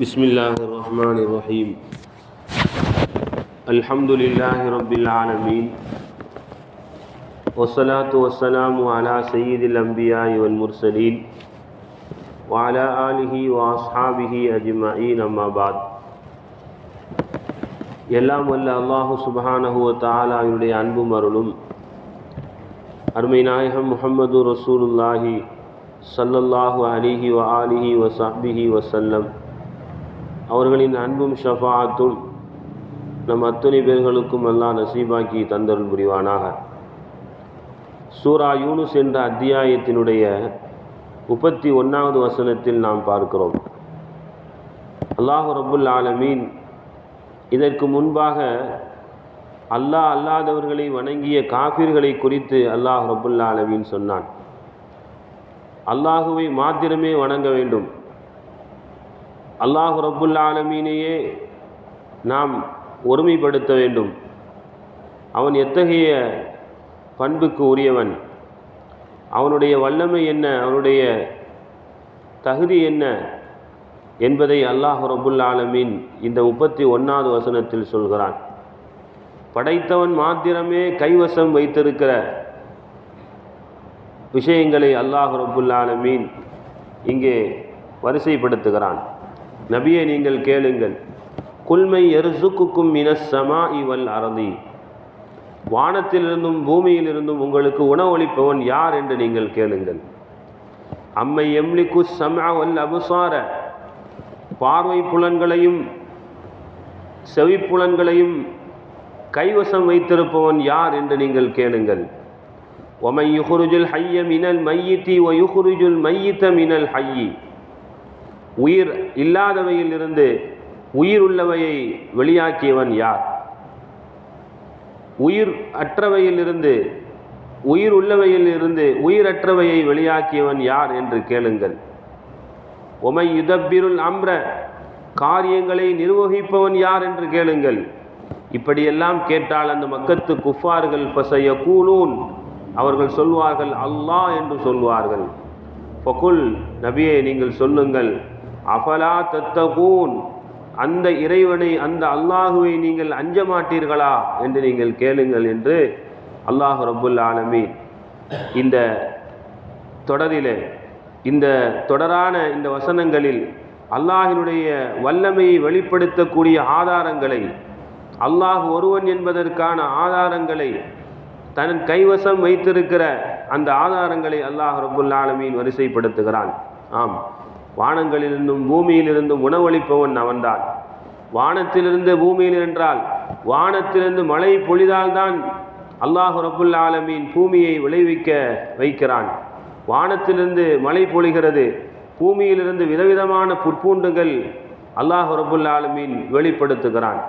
بسم الله الرحمن الرحيم الحمد لله رب العالمين والصلاة والسلام على سيد الأنبياء والمرسلين وعلى آله وأصحابه أجمعين أما بعد எல்லாம் வல்ல அல்லாஹு சுபஹானஹுவ தாலாவினுடைய அன்பும் அருளும் அருமை நாயகம் முஹம்மது ரசூலுல்லாஹி ஸல்லல்லாஹு அலிஹி வ ஆலிஹி வ சஹ்பிஹி வசல்லம் அவர்களின் அன்பும் ஷஃபாத்தும் நம் அத்தனை பேர்களுக்கும் அல்லாஹ் நசீபாக்கி தந்தருள் புரிவானாக. சூரா யூனுஸ் என்ற அத்தியாயத்தினுடைய முப்பத்தி ஒன்றாவது வசனத்தில் நாம் பார்க்கிறோம். அல்லாஹு ரபுல் ஆலமீன் இதற்கு முன்பாக அல்லாஹ் அல்லாதவர்களை வணங்கிய காபிர்களை குறித்து அல்லாஹ் ரபுல் ஆலமீன் சொன்னான். அல்லாஹுவை மாத்திரமே வணங்க வேண்டும். அல்லாஹு ரபுல் ஆலமீனையே நாம் ஒருமைப்படுத்த வேண்டும். அவன் எத்தகைய பண்புக்கு உரியவன்? அவனுடைய வல்லமை என்ன? அவனுடைய தகுதி என்ன? என்பதை அல்லாஹ் ரபுல் ஆலமீன் இந்த முப்பத்தி ஒன்றாவது வசனத்தில் சொல்கிறான். படைத்தவன் மாத்திரமே கைவசம் வைத்திருக்கிற விஷயங்களை அல்லாஹ் ரபுல் ஆலமீன் இங்கே வரிசைப்படுத்துகிறான். நபியை நீங்கள் கேளுங்கள். குல்மை எருசுக்குக்கும் இன சமா இவல் அறதி வானத்திலிருந்தும் பூமியிலிருந்தும் உங்களுக்கு உணவளிப்பவன் யார் என்று நீங்கள் கேளுங்கள். அம்மை எம்லிக்கு சமாவல் அபுசார. பார்வை புலன்களையும் செவிப்புலன்களையும் கைவசம் வைத்திருப்பவன் யார் என்று நீங்கள் கேளுங்கள். ஒமை யுகுருஜுல் ஹைய மினல் மையித்தி ஒ யுகுருஜுல் மையித்த மினல் ஹையி உயிர் இல்லாதவையிலிருந்து உயிர் உள்ளவையை வெளியாக்கியவன் யார்? உயிர் அற்றவையிலிருந்து உயிர் உள்ளவையிலிருந்து உயிரற்றவையை வெளியாக்கியவன் யார் என்று கேளுங்கள். உமை யுதப்பிருள் அம்ர காரியங்களை நிர்வகிப்பவன் யார் என்று கேளுங்கள். இப்படியெல்லாம் கேட்டால் அந்த மக்கத்து குஃபார்கள் பசைய கூலூன். அவர்கள் சொல்வார்கள் அல்லாஹ் என்று சொல்வார்கள். ஃபகுல் நபியை நீங்கள் சொல்லுங்கள் அஃபலா தத்தகூன்? அந்த இறைவனை அந்த அல்லாஹுவை நீங்கள் அஞ்ச மாட்டீர்களா என்று நீங்கள் கேளுங்கள் என்று அல்லாஹு ரபுல் ஆலமி இந்த தொடரிலே இந்த தொடரான இந்த வசனங்களில் அல்லாஹினுடைய வல்லமையை வெளிப்படுத்தக்கூடிய ஆதாரங்களை அல்லாஹ் ஒருவன் என்பதற்கான ஆதாரங்களை தன் கைவசம் வைத்திருக்கிற அந்த ஆதாரங்களை அல்லாஹ் ரபுல் ஆலமீன் வரிசைப்படுத்துகிறான். ஆம். வானங்களிலிருந்தும் பூமியிலிருந்தும் உணவளிப்பவன் அவன்தான். வானத்திலிருந்து பூமியில் என்றால் வானத்திலிருந்து மழை பொழிதால்தான் அல்லாஹு ரபுல் ஆலமீன் பூமியை விளைவிக்க வைக்கிறான். வானத்திலிருந்து மழை பொழிகிறது பூமியிலிருந்து விதவிதமான புற்பூண்டுகள் அல்லாஹு ரபுல் ஆலமீன் வெளிப்படுத்துகிறான்.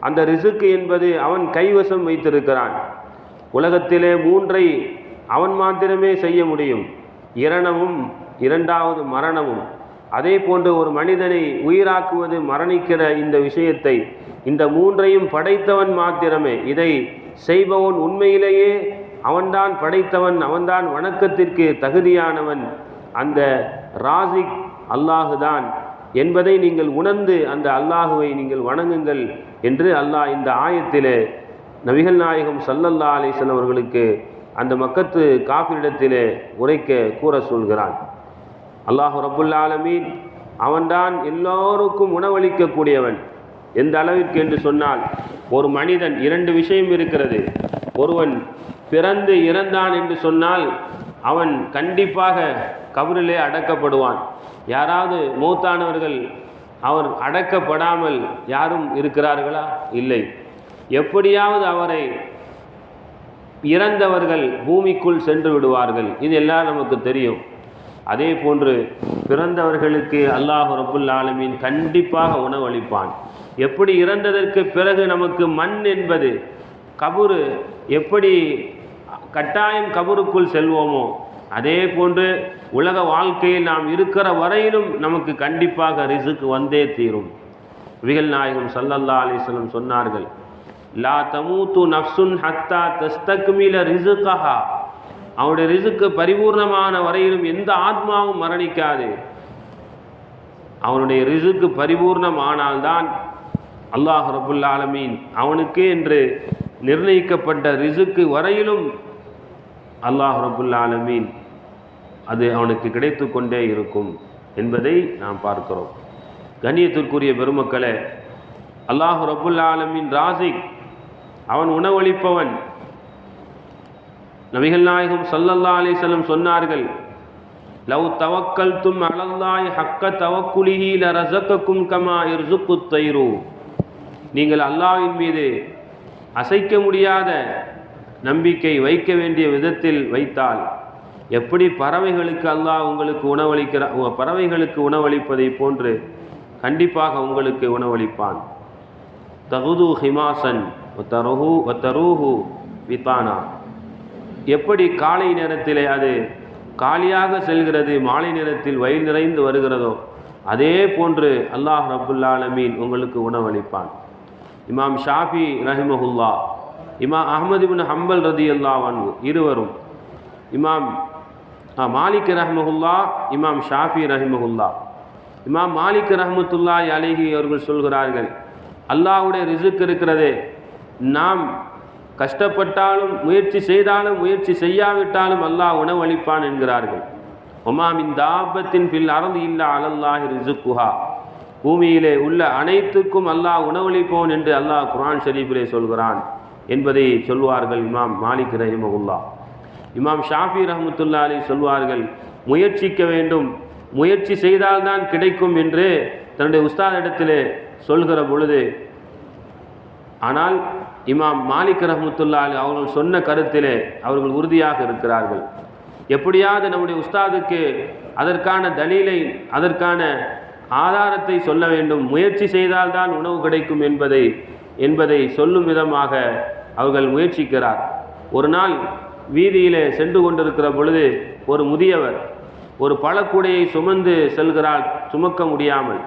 அந்த ரிசுக்கு என்பது அவன் கைவசம் வைத்திருக்கிறான். உலகத்திலே மூன்றை அவன் மாத்திரமே செய்ய முடியும். இரணமும் இரண்டாவது மரணமும். அதே போன்று ஒரு மனிதனை உயிராக்குவது மரணிக்கிற இந்த விஷயத்தை இந்த மூன்றையும் படைத்தவன் மாத்திரமே. இதை செய்பவன் உண்மையிலேயே அவன்தான் படைத்தவன் அவன்தான் வணக்கத்திற்கு தகுதியானவன். அந்த ராசிக் அல்லாஹுதான் என்பதை நீங்கள் உணர்ந்து அந்த அல்லாஹுவை நீங்கள் வணங்குங்கள் என்று அல்லாஹ் இந்த ஆயத்திலே நபிகள் நாயகம் சல்லல்லா அலிசன் அவர்களுக்கு அந்த மக்கத்து காப்பிரிடத்திலே உரைக்க கூற சொல்கிறான். அல்லாஹு ரபுல்லாலமீன் அவன்தான் எல்லோருக்கும் உணவளிக்கக்கூடியவன். எந்த அளவிற்கு என்று சொன்னால் ஒரு மனிதன் இரண்டு விஷயம் இருக்கிறது. ஒருவன் பிறந்து இறந்தான் என்று சொன்னால் அவன் கண்டிப்பாக கபரிலே அடக்கப்படுவான். யாராவது மூத்தானவர்கள் அவர் அடக்கப்படாமல் யாரும் இருக்கிறார்களா? இல்லை. எப்படியாவது அவரை இறந்தவர்கள் பூமிக்குள் சென்று விடுவார்கள். இது எல்லாம் நமக்கு தெரியும். அதே போன்று பிறந்தவர்களுக்கு அல்லாஹு ரபுல் ஆலமீன் கண்டிப்பாக உணவளிப்பான் எப்படி இறந்ததற்கு பிறகு நமக்கு மண் என்பது கபுரு எப்படி கட்டாயம் கபருக்குள் செல்வோமோ அதே போன்று உலக வாழ்க்கையில் நாம் இருக்கிற வரையிலும் நமக்கு கண்டிப்பாக ரிசுக்கு வந்தே தீரும். விகல் நாயகம் சல்லல்லா அலிஸ்லம் சொன்னார்கள் லா தமூத்து நப்சுன் ஹத்தா தஸ்தக்மில ரிசுகஹா. அவனுடைய ரிசுக்கு பரிபூர்ணமான வரையிலும் எந்த ஆத்மாவும் மரணிக்காது. அவனுடைய ரிசுக்கு பரிபூர்ணமானால்தான் அல்லாஹ் ரபுல் ஆலமீன் அவனுக்கு என்று நிர்ணயிக்கப்பட்ட ரிசுக்கு வரையிலும் அல்லாஹ் ரபுல் ஆலமீன் அது அவனுக்கு கிடைத்து கொண்டே இருக்கும் என்பதை நாம் பார்க்கிறோம். கண்ணியத்திற்குரிய பெருமக்களே அல்லாஹு ரபுல் ஆலமீன் ராசிக் அவன் உணவளிப்பவன் நபிகள் நாயகம் சல்லல்லா அலிசல்லம் சொன்னார்கள் லவ் தவக்கல் தும் அலல்லாய் ஹக்க தவக்குலிஹி ல ரசக்கக்கும் கமா இர்சுக்கு தயிரு நீங்கள் அல்லாவின் மீது அசைக்க முடியாத நம்பிக்கை வைக்க வேண்டிய விதத்தில் வைத்தால் எப்படி பறவைகளுக்கு அல்லாஹ் உங்களுக்கு உணவளிக்கிற உ- பறவைகளுக்கு உணவளிப்பதை போன்று கண்டிப்பாக உங்களுக்கு உணவளிப்பான். தகுது ஹிமாசன் தருஹு தரூஹு வித்தானா. எப்படி காலை நேரத்திலே அது காலியாக செல்கிறது மாலை நேரத்தில் வயிறு நிறைந்து வருகிறதோ அதே போன்று அல்லாஹ் ரபுல்லாலமீன் உங்களுக்கு உணவளிப்பான். இமாம் ஷாஃபி ரஹிமஹுல்லா இமாம் அஹமது பின் ஹம்பல் ரதி அல்லாவான் இருவரும் இமாம் மாலிக் ரஹமஹுல்லா இமாம் ஷாஃபி ரஹிமஹுல்லா இமாம் மாலிக் ரஹமத்துல்லா அலிஹி அவர்கள் சொல்கிறார்கள் அல்லாஹ்வுடைய ரிசுக் இருக்கிறதே நாம் கஷ்டப்பட்டாலும் முயற்சி செய்தாலும் முயற்சி செய்யாவிட்டாலும் அல்லாஹ் உணவளிப்பான் என்கிறார்கள். ஒமாமின் தாபத்தின் பில் அறந்து இல்லா அலல்லாஹி ரிசுக்குஹா. பூமியிலே உள்ள அனைத்துக்கும் அல்லாஹ் உணவளிப்போன் என்று அல்லாஹ் குரான் ஷரீஃபிலே சொல்கிறான் என்பதை சொல்வார்கள் இமாம் மாலிக் ரஹிமகுல்லா இமாம் ஷாஃபி ரஹமத்துல்லா அலி சொல்வார்கள் முயற்சிக்க வேண்டும். முயற்சி செய்தால்தான் கிடைக்கும் என்று தன்னுடைய உஸ்தாதிடத்திலே சொல்கிற பொழுது ஆனால் இமாம் மாலிக் ரஹமத்துல்லா அலி அவர்கள் சொன்ன கருத்திலே அவர்கள் உறுதியாக இருக்கிறார்கள். எப்படியாவது நம்முடைய உஸ்தாதுக்கு அதற்கான தலீலை அதற்கான ஆதாரத்தை சொல்ல வேண்டும். முயற்சி செய்தால்தான் உணவு கிடைக்கும் என்பதை என்பதை சொல்லும் விதமாக அவர்கள் முயற்சிக்கிறார். ஒரு நாள் வீதியிலே சென்று கொண்டிருக்கிற பொழுது ஒரு முதியவர் ஒரு பழக்கூடையை சுமந்து செல்கிறார் சுமக்க முடியாமல்.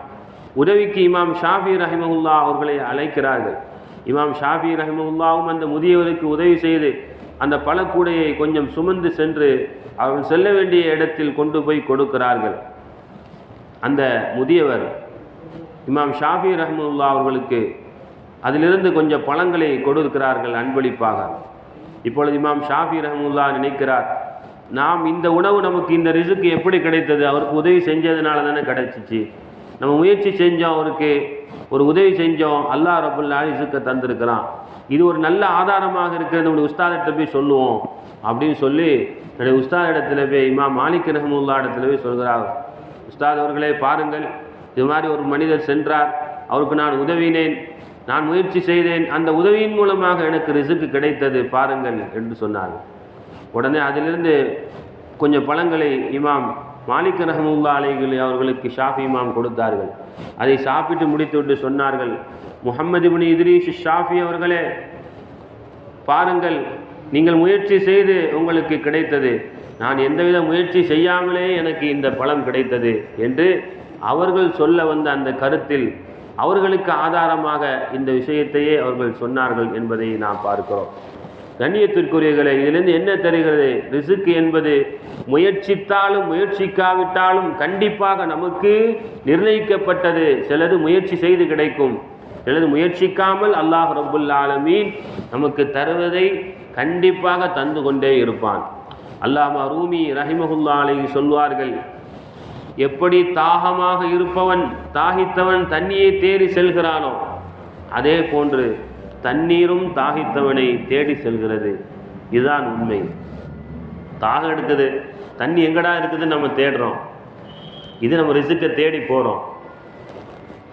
உதவிக்கு இமாம் ஷாஃபி ரஹிமஹுல்லா அவர்களை அழைக்கிறார்கள். இமாம் ஷாஃபி ரஹிமுல்லாவும் அந்த முதியவருக்கு உதவி செய்து அந்த பழக்கூடையை கொஞ்சம் சுமந்து சென்று அவர்கள் செல்ல வேண்டிய இடத்தில் கொண்டு போய் கொடுக்கிறார்கள். அந்த முதியவர் இமாம் ஷாஃபி ரஹமுல்லா அவர்களுக்கு அதிலிருந்து கொஞ்சம் பழங்களை கொடுக்கிறார்கள் அன்பளிப்பாக. இப்பொழுது இமாம் ஷாஃபி ரஹமுல்லா நினைக்கிறார் நாம் இந்த உணவு நமக்கு இந்த ரிசுக்கு எப்படி கிடைத்தது? அவருக்கு உதவி செஞ்சதுனால தானே கிடைச்சிச்சு. நம்ம முயற்சி செஞ்சோம் அவருக்கு ஒரு உதவி செஞ்சோம் அல்லாஹ் ரபுல்லா இசுக்க தந்திருக்கிறான். இது ஒரு நல்ல ஆதாரமாக இருக்கிறது நம்முடைய உஸ்தாதிட்ட போய் சொல்லுவோம். அப்படின்னு சொல்லி என்னுடைய உஸ்தாத இடத்துல போய் இமாம் மாலிக் ரஹமுல்லா இடத்துல போய் சொல்கிறார். உஸ்தாத் அவர்களே பாருங்கள் இது மாதிரி ஒரு மனிதர் சென்றார். அவருக்கு நான் உதவினேன் நான் முயற்சி செய்தேன். அந்த உதவியின் மூலமாக எனக்கு ரிசுக்கு கிடைத்தது பாருங்கள் என்று சொன்னார் உடனே அதிலிருந்து கொஞ்சம் பழங்களை இமாம் மாலிக் ரஹமுல்லா அலைகள் அவர்களுக்கு ஷாஃபி இமாம் கொடுத்தார்கள். அதை சாப்பிட்டு முடித்துவிட்டு சொன்னார்கள் முகமது இப்னு இத்ரீஷ் ஷாஃபி அவர்களே பாருங்கள் நீங்கள் முயற்சி செய்து உங்களுக்கு கிடைத்தது. நான் எந்தவித முயற்சி செய்யாமலே எனக்கு இந்த பலம் கிடைத்தது என்று அவர்கள் சொல்ல வந்த அந்த கருத்தில் அவர்களுக்கு ஆதாரமாக இந்த விஷயத்தையே அவர்கள் சொன்னார்கள் என்பதை நாம் பார்க்கிறோம். கண்ணியத்திற்குரியவர்களே இதிலிருந்து என்ன தெரிகிறது? ரிசுக்கு என்பது முயற்சித்தாலும் முயற்சிக்காவிட்டாலும் கண்டிப்பாக நமக்கு நிர்ணயிக்கப்பட்டது. சிலது முயற்சி செய்து கிடைக்கும். சிலது முயற்சிக்காமல் அல்லாஹ் ரபுல் ஆலமீன் நமக்கு தருவதை கண்டிப்பாக தந்து கொண்டே இருப்பான். அல்லாமா ரூமி ரஹிமஹுல்லா சொல்வார்கள் எப்படி தாகமாக இருப்பவன் தாகித்தவன் தண்ணியை தேடி செல்கிறானோ அதே போன்று தண்ணீரும் தாகித்தவனை தேடி செல்கிறது. இதுதான் உண்மை. தாகம் எடுக்குது. தண்ணி எங்கடா இருக்குதுன்னு நம்ம தேடுறோம். இது நம்ம ரிசுக்கை தேடி போகிறோம்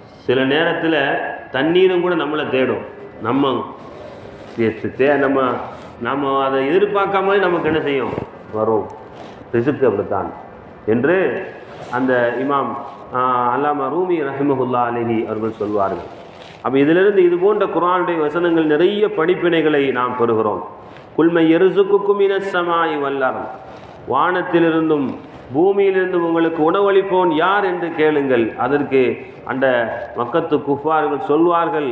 சில நேரத்தில் தண்ணீரும் கூட நம்மளை தேடும். நம்ம தே- நம்ம நம்ம அதை எதிர்பார்க்காமலே நமக்கு என்ன செய்யும்? வரும். ரிசுக்கு அப்படித்தான். என்று அந்த இமாம் ஆஹ், அல்லாமா ரூமி ரஹிமஹுல்லா அலிஹி அவர்கள் சொல்வார்கள். அப்போ இதிலிருந்து இது போன்ற குரானுடைய வசனங்கள் நிறைய படிப்பினைகளை நாம் பெறுகிறோம். குல்மை எருசுக்குக்கும் இனசமாய் வல்லாரம் வானத்திலிருந்தும் பூமியிலிருந்தும் உங்களுக்கு உணவளிப்போன் யார் என்று கேளுங்கள். அதற்கு அந்த மக்கத்து குஃபார்கள் சொல்வார்கள்.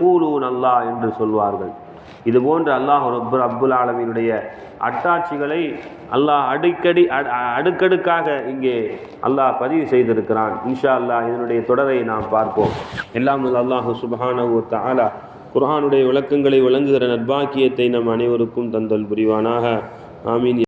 கூலூன் அல்லா என்று சொல்வார்கள். இது போன்ற அல்லாஹ் ரப்பு அப்துல் ஆலமீனுடைய அட்டாட்சிகளை அல்லாஹ் அடிக்கடி அடுக்கடுக்காக இங்கே அல்லாஹ் பதிவு செய்திருக்கிறான். இன்ஷா அல்லாஹ் இதனுடைய தொடரை நாம் பார்ப்போம். எல்லாம் அல்லாஹு சுபஹானஹு தாலா குர்ஹானுடைய விளக்கங்களை வழங்குகிற நற்பாக்கியத்தை நம் அனைவருக்கும் தந்தல் புரிவானாக. ஆமீன்.